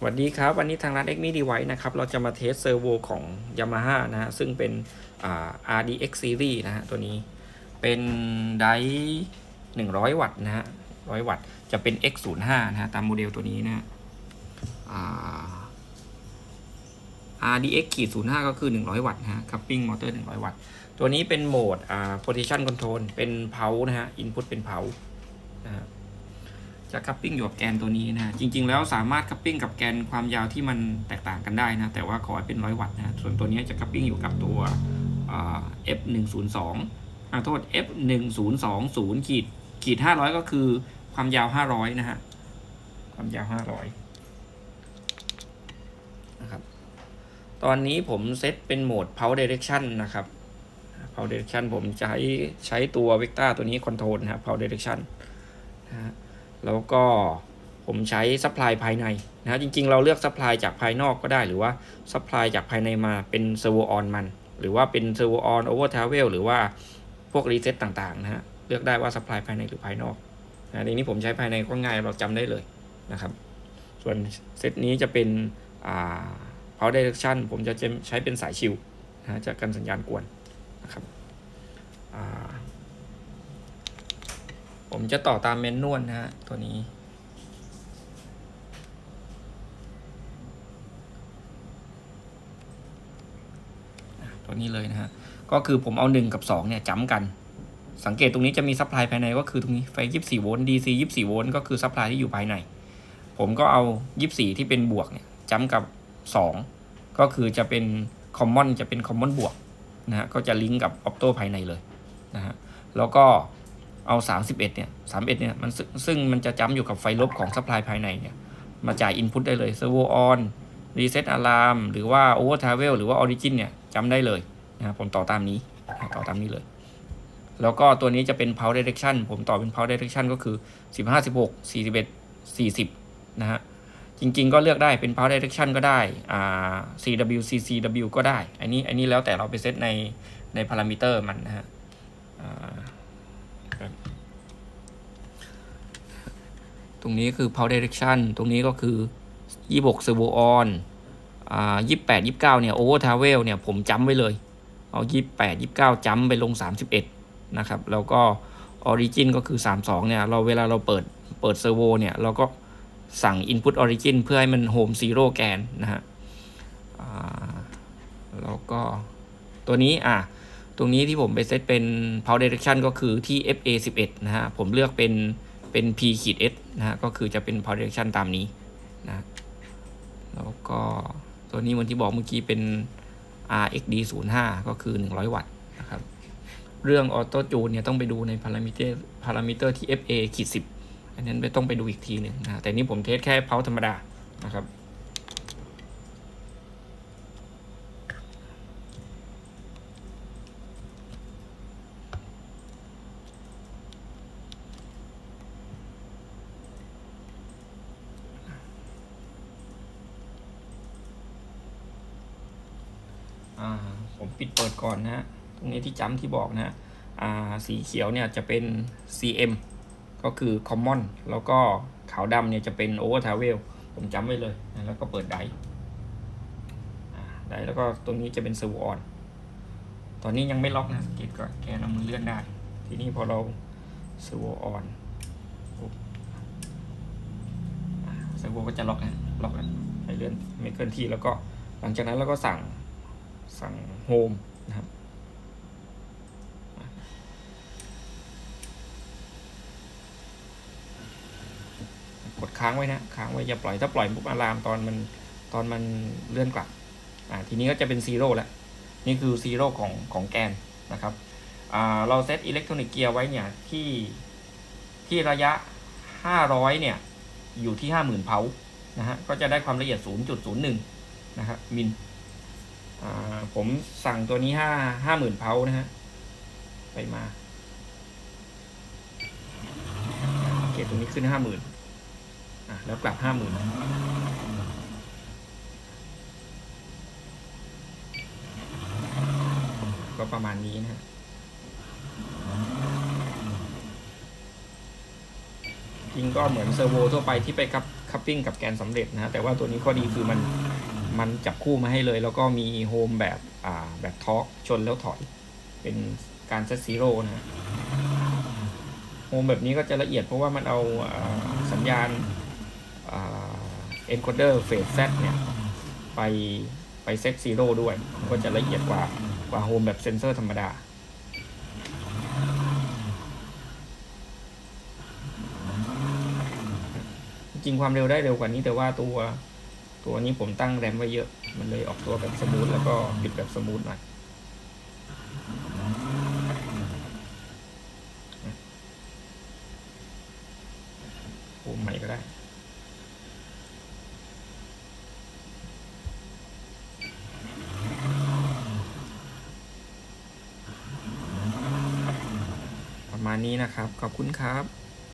สวัสดีครับ วันนี้ทางร้าน x m i d e v i c e นะครับ เราจะมาเทสเซอร์โวของ Yamaha นะฮะ ซึ่งเป็นอ่า RDX Series นะฮะ ตัวนี้เป็นไดร์100 วัตต์นะฮะ 100 วัตต์ จะเป็น X05 นะฮะ ตามโมเดลตัวนี้นะฮะ RDX ขีด05 ก็คือ 100 วัตต์นะฮะ Cupping Motor 100 วัตต์ ตัวนี้เป็นโหมดอ่า Position Control เป็นเพานะฮะ Input เป็นเพานะฮะ จะคัพปิ้งอยู่กับแกนตัวนี้นะจริง ๆ แล้วสามารถคัพปิ้งกับแกนความยาวที่มันแตกต่างกันได้นะ แต่ว่าขอให้เป็นร้อยวัตต์นะ ส่วนตัวนี้จะคัพปิ้งอยู่กับตัวอ่า F 1 0 2อ่าโทษ F 1 0 2 0ขีดขีด500 ก็คือความยาว 500 นะฮะ ความยาว 500 นะครับ ตอนนี้ผมเซตเป็นโหมด power direction นะครับ power direction ผมจะใช้ใช้ตัว Vector ตัวนี้ control นะครับ power direction นะฮะ แล้วก็ผมใช้ซัพพลายภายในนะฮะจริงๆ เราเลือกซัพพลายจากภายนอกก็ได้หรือว่าซัพพลายจากภายในมาเป็นเซอร์โวออนมัน หรือว่าเป็นเซอร์โวออนโอเวอร์ทาวเวลหรือว่าพวกรีเซ็ตต่างๆนะฮะเลือกได้ว่าซัพพลายภายในหรือภายนอกนะในนี้ผมใช้ภายในก็ง่ายเราจำได้เลยนะครับ ส่วนเซตนี้จะเป็นอ่า power direction ผมจะใช้เป็นสายชิวนะฮะจะกันสัญญาณกวนนะครับอ่า ผมจะต่อตามเมนนวลนะฮะ ตัวนี้ ตัวนี้เลยนะฮะ ก็คือผมเอา 1 กับ 2 เนี่ยจ้ำกัน สังเกตตรงนี้จะมีซัพพลายภายในก็คือตรงนี้ไฟ 24 โวลต์ DC 24 โวลต์ก็คือซัพพลายที่อยู่ภายใน ผมก็เอา 24 ที่เป็นบวกเนี่ยจ้ำกับ 2 ก็คือจะเป็นคอมมอนจะเป็นคอมมอนบวกนะฮะ ก็จะลิงก์กับออปโตภายในเลยนะฮะ แล้วก็ เอา 31เนี่ย31เนี่ยมันซึ่งมันจะจำอยู่กับไฟลบของซัพพลายภายในเนี่ยมาจ่ายอินพุตได้เลยเซอร์โวออนรีเซ็ตอะลามหรือว่าโอเวอร์ทาเวลหรือว่าออริจินเนี่ยจำได้เลยนะครับผมต่อตามนี้ต่อตามนี้เลย แล้วก็ตัวนี้จะเป็น power direction ผมต่อเป็น power direction ก็คือ 15 16 41 40 นะฮะจริงๆ ก็เลือกได้เป็น power direction ก็ได้อ่า CW CCW ก็ได้ อันนี้อันนี้แล้วแต่เราไปเซตในในพารามิเตอร์มันนะฮะอ่า ต รงนี้คือ power direction ตรงนี้ก็คือ 26 servo on อ่า28 29 เนี่ย over travel เนี่ย ผมจำไว้เลย เอา 28 29จำไปลง 31 นะครับ แล้วก็ origin ก็คือ 32 เนี่ย เราเวลาเราเปิดเปิด servo เนี่ย เราก็สั่ง input origin เพื่อให้มัน home zero แกนนะฮะอ่าแล้วก็ตัวนี้อะตรงนี้ที่ผมไปเซตเป็น power direction ก็คือที่ FA 11 นะฮะ ผมเลือกเป็น เป็น P ขีด S นะฮะก็คือจะเป็น projection ตามนี้นะ แล้วก็ตัวนี้เหมือนที่บอกเมื่อกี้เป็น RXD 05ก็คือ 100 วัตต์นะครับ เรื่องออโต้จูนเนี่ยต้องไปดูในพารามิเตอร์พารามิเตอร์ที่ FA ขีด10 อันนั้นไม่ต้องไปดูอีกทีหนึ่งนะ แต่นี้ผมเทสแค่เพาธรรมดานะครับ ผมปิดเปิดก่อนนะฮะตรงนี้ที่จำที่บอกนะฮะอ่าสีเขียวเนี่ยจะเป็น CM ก็คือ Common แล้วก็ขาวดำเนี่ยจะเป็น Over Travel ผมจำไว้เลยนะแล้วก็เปิดไดร์อ่าไดร์แล้วก็ตรงนี้จะเป็น Servo On ตอนนี้ยังไม่ล็อกนะสังเกตก่อนแกนเอามือเลื่อนได้ ทีนี้พอเรา Servo On ปุ๊บอ่า Servo ก็จะล็อกนะล็อกนะให้เลื่อนไม่เคลื่อนที่แล้วก็หลังจากนั้นเราก็สั่ง สั่งโฮมนะครับกดค้างไว้นะค้างไว้อย่าปล่อยถ้าปล่อยปุ๊บอะลามตอนมันตอนมันเลื่อนกลับอ่าทีนี้ก็จะเป็นซีโร่แล้วนี่คือซีโร่ของของแกนนะครับอ่าเราเซตอิเล็กทรอนิกส์เกียร์ไว้เนี่ยที่ที่ระยะ 500 เนี่ย อยู่ที่ 50,000เพานะฮะก็จะได้ความละเอียด 0.01 นะครับมิล ผมสั่งตัวนี้ห้าห้าหมื่นเพานะฮะ ไปมาโอเคตรงนี้ขึ้นห้าหมื่นอะ แล้วกลับห้าหมื่นก็ประมาณนี้นะฮะจริงก็เหมือนเซอร์โวทั่วไปที่ไปกับคัพปิ้งกับแกนสำเร็จนะฮะ แต่ว่าตัวนี้ข้อดีคือมัน มันจับคู่มาให้เลย แล้วก็มีโฮมแบบอ่าแบบทอร์กชนแล้วถอย เป็นการเซตซีโร่นะโฮมแบบนี้ก็จะละเอียดเพราะว่ามันเอาอาสัญญาณเอ็นโคเดอร์เฟสแซตเนี่ยไปไปเซตซีโร่ด้วย ก็จะละเอียดกว่ากว่าโฮมแบบเซนเซอร์ธรรมดาจริงความเร็วได้เร็วกว่านี้แต่ว่าตัว ตัวนี้ผมตั้งแรมไว้เยอะ มันเลยออกตัวแบบสมูทแล้วก็หยุดแบบสมูทหน่อยโอ้ใหม่ก็ได้ประมาณนี้นะครับ ขอบคุณครับ